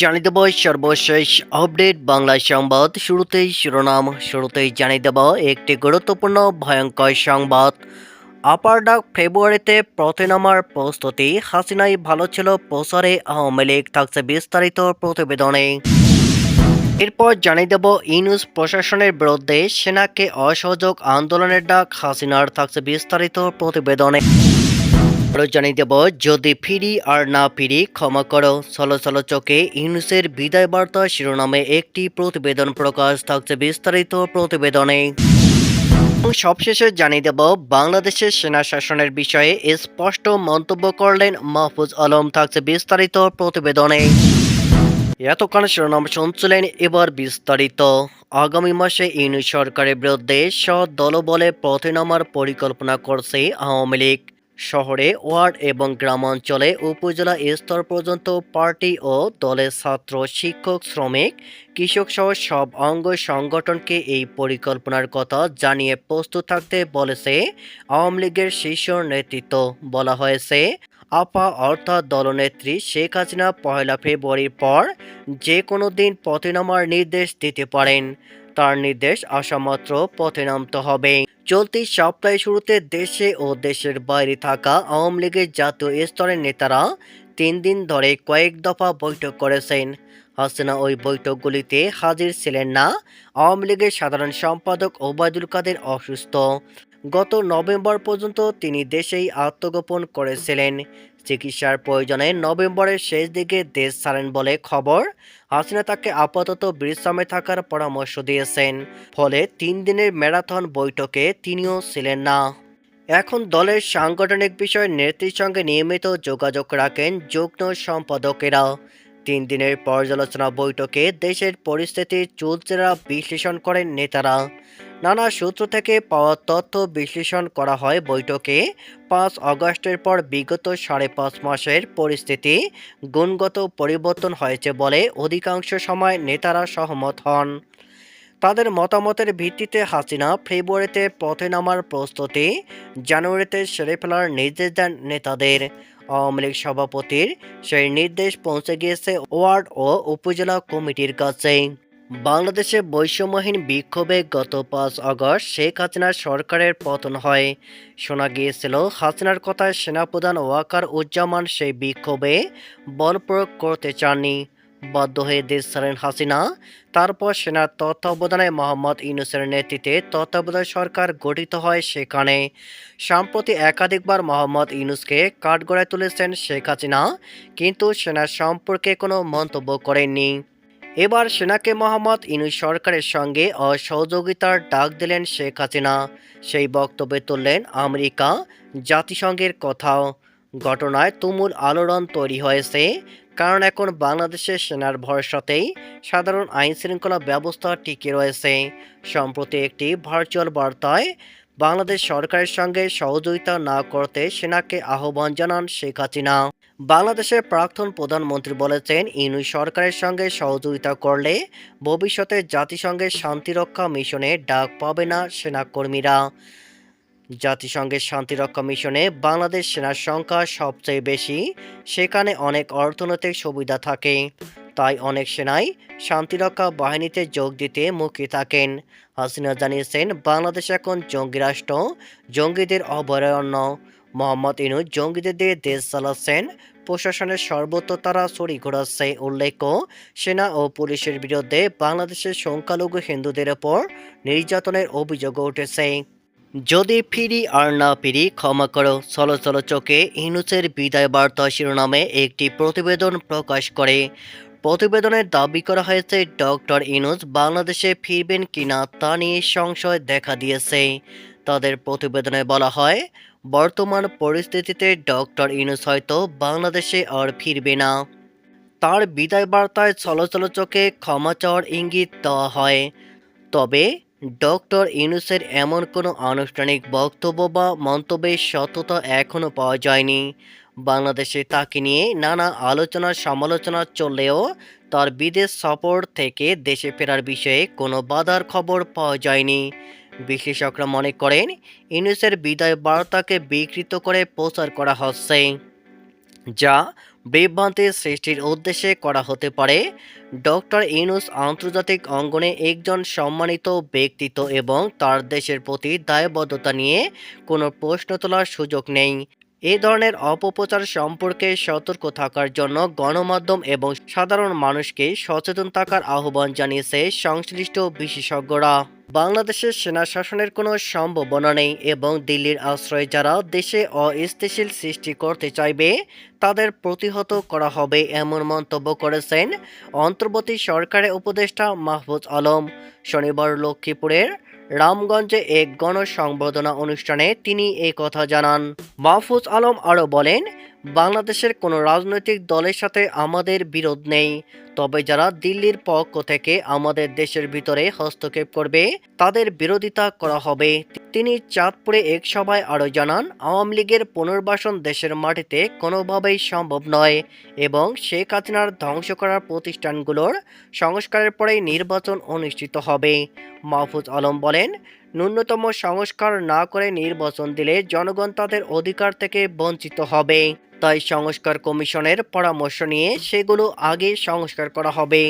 জানিয়ে দেব সর্বশেষ আপডেট বাংলা সংবাদ। শুরুতেই শিরোনাম, শুরুতেই জানিয়ে দেব একটি গুরুত্বপূর্ণ, ভয়ঙ্কর সংবাদ। আপার ডাক ফেব্রুয়ারিতে পথে নামার প্রস্তুতি। হাসিনাই ভালো ছিল প্রসারে আওয়ামী লীগ থাকছে বিস্তারিত প্রতিবেদনে। এরপর জানিয়ে দেব ইউনুস প্রশাসনের বিরুদ্ধে সেনাকে অসহযোগ আন্দোলনের ডাক হাসিনার থাকছে বিস্তারিত প্রতিবেদনে। আরও জানিয়ে দেব, যদি ফিরি আর না ফিরি, ক্ষমা করো। চলো চলো, চোখে ইউনুসের বিদায় বার্তা শিরোনামে একটি প্রতিবেদন প্রকাশ থাকছে বিস্তারিত প্রতিবেদনে। সবশেষে জানিয়ে দেব, বাংলাদেশের সেনা শাসনের বিষয়ে স্পষ্ট মন্তব্য করলেন মাহফুজ আলম, থাকছে বিস্তারিত প্রতিবেদনে। এতক্ষণ শিরোনাম শুনছিলেন, এবার বিস্তারিত। আগামী মাসে ইউনিট সরকারের বিরুদ্ধে দলবলে পথে নামার পরিকল্পনা করছে আওয়ামী লীগ। শহরে, ওয়ার্ড এবং গ্রামাঞ্চলে উপজেলা স্তর পর্যন্ত পার্টি ও দলের ছাত্র, শিক্ষক, শ্রমিক, কৃষক সহ সব অঙ্গ সংগঠনকে এই পরিকল্পনার কথা জানিয়ে প্রস্তুত থাকতে বলেছে আওয়ামী লীগের শীর্ষ নেতৃত্ব। বলা হয়েছে, আপা অর্থাৎ দলনেত্রী শেখ হাসিনা পয়লা ফেব্রুয়ারির পর যে কোনো দিন পথে নামার নির্দেশ দিতে পারেন। তার নির্দেশ আসামাত্র পথে নামতে হবে। চলতি সপ্তাহের শুরুতে দেশে ও দেশের বাইরে থাকা আওয়ামী লীগের জাতীয় স্তরের নেতারা তিন দিন ধরে কয়েক দফা বৈঠক করেছেন। হাসিনা ওই বৈঠকগুলিতে হাজির ছিলেন না। আওয়ামী লীগের সাধারণ সম্পাদক ওবায়দুল কাদের অসুস্থ। গত নভেম্বর পর্যন্ত তিনি দেশেই আত্মগোপন করেছিলেন। চিকিৎসার প্রয়োজনে নভেম্বরের শেষ দিকে দেশ ছাড়েন বলে খবর। হাসিনা তাকে আপাতত বিশ্রামে থাকার পরামর্শ দিয়েছেন। ফলে তিন দিনের ম্যারাথন বৈঠকে তিনিও ছিলেন না। এখন দলের সাংগঠনিক বিষয় নেত্রীর সঙ্গে নিয়মিত যোগাযোগ রাখেন যুগ্ম সম্পাদকেরা। তিন দিনের পর্যালোচনা বৈঠকে দেশের পরিস্থিতির চুলচেরা বিশ্লেষণ করেন নেতারা। নানা সূত্র থেকে পাওয়া তথ্য বিশ্লেষণ করা হয় বৈঠকে। পাঁচ আগস্টের পর বিগত সাড়ে পাঁচ মাসের পরিস্থিতি গুণগত পরিবর্তন হয়েছে বলে অধিকাংশ সময় নেতারা সহমত হন। তাদের মতামতের ভিত্তিতে হাসিনা ফেব্রুয়ারিতে পথে নামার প্রস্তুতি, জানুয়ারিতে সেরে ফেলার নির্দেশ দেন নেতাদের। আওয়ামী লীগ সভাপতির সেই নির্দেশ পৌঁছে গিয়েছে ওয়ার্ড ও উপজেলা কমিটির কাছে। বাংলাদেশে বৈষম্যহীন বিক্ষোভে গত পাঁচ আগস্ট শেখ হাসিনার সরকারের পতন হয়। শোনা গিয়েছিল, হাসিনার কথায় সেনাপ্রধান ওয়াকার উজ্জামান সেই বিক্ষোভে বল প্রয়োগ করতে চাননি। বাধ্য হয়ে দেশ ছাড়েন হাসিনা। তারপর সেনার তত্ত্বাবধানে মোহাম্মদ ইউনুসের নেতৃত্বে তত্ত্বাবধায়ক সরকার গঠিত হয় সেখানে। সম্প্রতি একাধিকবার মোহাম্মদ ইউনুসকে কাঠগড়ায় তুলেছেন শেখ হাসিনা, কিন্তু সেনার সম্পর্কে কোনো মন্তব্য করেননি। এবার সেনাকে মোহাম্মদ ইনু সরকারের সঙ্গে অসহযোগিতার ডাক দিলেন শেখ হাসিনা। সেই বক্তব্যে তুললেন, আমেরিকা জাতিসংঘের কথাও। ঘটনায় তুমুল আলোড়ন তৈরি হয়েছে, কারণ এখন বাংলাদেশের সেনার ভরসাতেই সাধারণ আইন শৃঙ্খলা ব্যবস্থা টিকে রয়েছে। সম্প্রতি একটি ভার্চুয়াল বার্তায় বাংলাদেশ সরকারের সঙ্গে সহযোগিতা না করতে সেনাকে আহ্বান জানান শেখ হাসিনা। বাংলাদেশের প্রাক্তন প্রধানমন্ত্রী বলেছেন, ইনুই সরকারের সঙ্গে সহযোগিতা করলে ভবিষ্যতে জাতিসংঘের শান্তিরক্ষা মিশনে ডাক পাবে না সেনাকর্মীরা। জাতিসংঘের শান্তিরক্ষা মিশনে বাংলাদেশ সেনার সংখ্যা সবচেয়ে বেশি, সেখানে অনেক অর্থনৈতিক সুবিধা থাকে। তাই অনেক সেনাই শান্তিরক্ষা বাহিনীতে যোগ দিতে মুখী থাকেন। হাসিনা জানিয়েছেন, বাংলাদেশ এখন জঙ্গি রাষ্ট্র, জঙ্গিদের অভয়ারণ্য। মোহাম্মদ ইনুজ, জঙ্গিদের দিয়ে দেশ চালাচ্ছেন। প্রশাসনের সর্বত্র তারা ছড়ি ঘোরাচ্ছে উল্লেখ্য, সেনা ও পুলিশের বিরুদ্ধে বাংলাদেশের সংখ্যালঘু হিন্দুদের ওপর নির্যাতনের অভিযোগ উঠেছে। যদি ফিরি আর না ফিরি, ক্ষমা করো, চলো চলো চোখে ইনুসের বিদায় বার্তা শিরোনামে একটি প্রতিবেদন প্রকাশ করে। প্রতিবেদনে দাবি করা হয়েছে, ডক্টর ইনুস বাংলাদেশে ফিরবেন কিনা তা নিয়ে সংশয় দেখা দিয়েছে। তাদের প্রতিবেদনে বলা হয় বর্তমান পরিস্থিতিতে ডক্টর ইনুস হয়তো বাংলাদেশে আর ফিরবে না। তার বিদায় বার্তায় চলচল চোখে ক্ষমা চাওয়ার ইঙ্গিত দেওয়া হয়। তবে ডক্টর ইউনুসের এমন কোনো আনুষ্ঠানিক বক্তব্য বা মন্তব্যের সত্যতা এখনও পাওয়া যায়নি। বাংলাদেশে তাকে নিয়ে নানা আলোচনা সমালোচনা চললেও তার বিদেশ সফর থেকে দেশে ফেরার বিষয়ে কোনো বাধার খবর পাওয়া যায়নি। বিশ্লেষকরা মনে করেন, ইউনুসের বিদায় বার্তাকে বিকৃত করে প্রচার করা হচ্ছে, যা বিভ্রান্তি সৃষ্টির উদ্দেশ্যে করা হতে পারে। ডক্টর ইউনুস আন্তর্জাতিক অঙ্গনে একজন সম্মানিত ব্যক্তিত্ব এবং তার দেশের প্রতি দায়বদ্ধতা নিয়ে কোনো প্রশ্ন তোলার সুযোগ নেই। এ ধরনের অপপ্রচার সম্পর্কে সতর্ক থাকার জন্য গণমাধ্যম এবং সাধারণ মানুষকে সচেতন থাকার আহ্বান জানিয়েছে সংশ্লিষ্ট বিশেষজ্ঞরা। বাংলাদেশের সেনা শাসনের কোনো সম্ভাবনা নেই এবং দিল্লির আশ্রয়ে যারা দেশে অস্থিতিশীল সৃষ্টি করতে চাইবে, তাদের প্রতিহত করা হবে এমন মন্তব্য করেছেন অন্তর্বর্তী সরকারের উপদেষ্টা মাহফুজ আলম। শনিবার লক্ষ্মীপুরের রামগঞ্জে এক গণসংবর্ধনা অনুষ্ঠানে তিনি এই কথা জানান। মাহফুজ আলম আরও বলেন বাংলাদেশের কোনো রাজনৈতিক দলের সাথে আমাদের বিরোধ নেই। তবে যারা দিল্লির পক্ষ থেকে আমাদের দেশের ভিতরে হস্তক্ষেপ করবে, তাদের বিরোধিতা করা হবে। তিনি চাঁদপুরে এক সভায় আরও জানান, আওয়ামী লীগের পুনর্বাসন দেশের মাটিতে কোনোভাবেই সম্ভব নয় এবং শেখ হাসিনার ধ্বংস করার প্রতিষ্ঠানগুলোর সংস্কারের পরেই নির্বাচন অনুষ্ঠিত হবে। মাহফুজ আলম বলেন ন্যূনতম সংস্কার না করে নির্বাচন দিলে জনগণ তাদের অধিকার থেকে বঞ্চিত হবে। তাই সংস্কার কমিশনের পরামর্শ নিয়ে সেগুলো আগে সংস্কার করা হবে।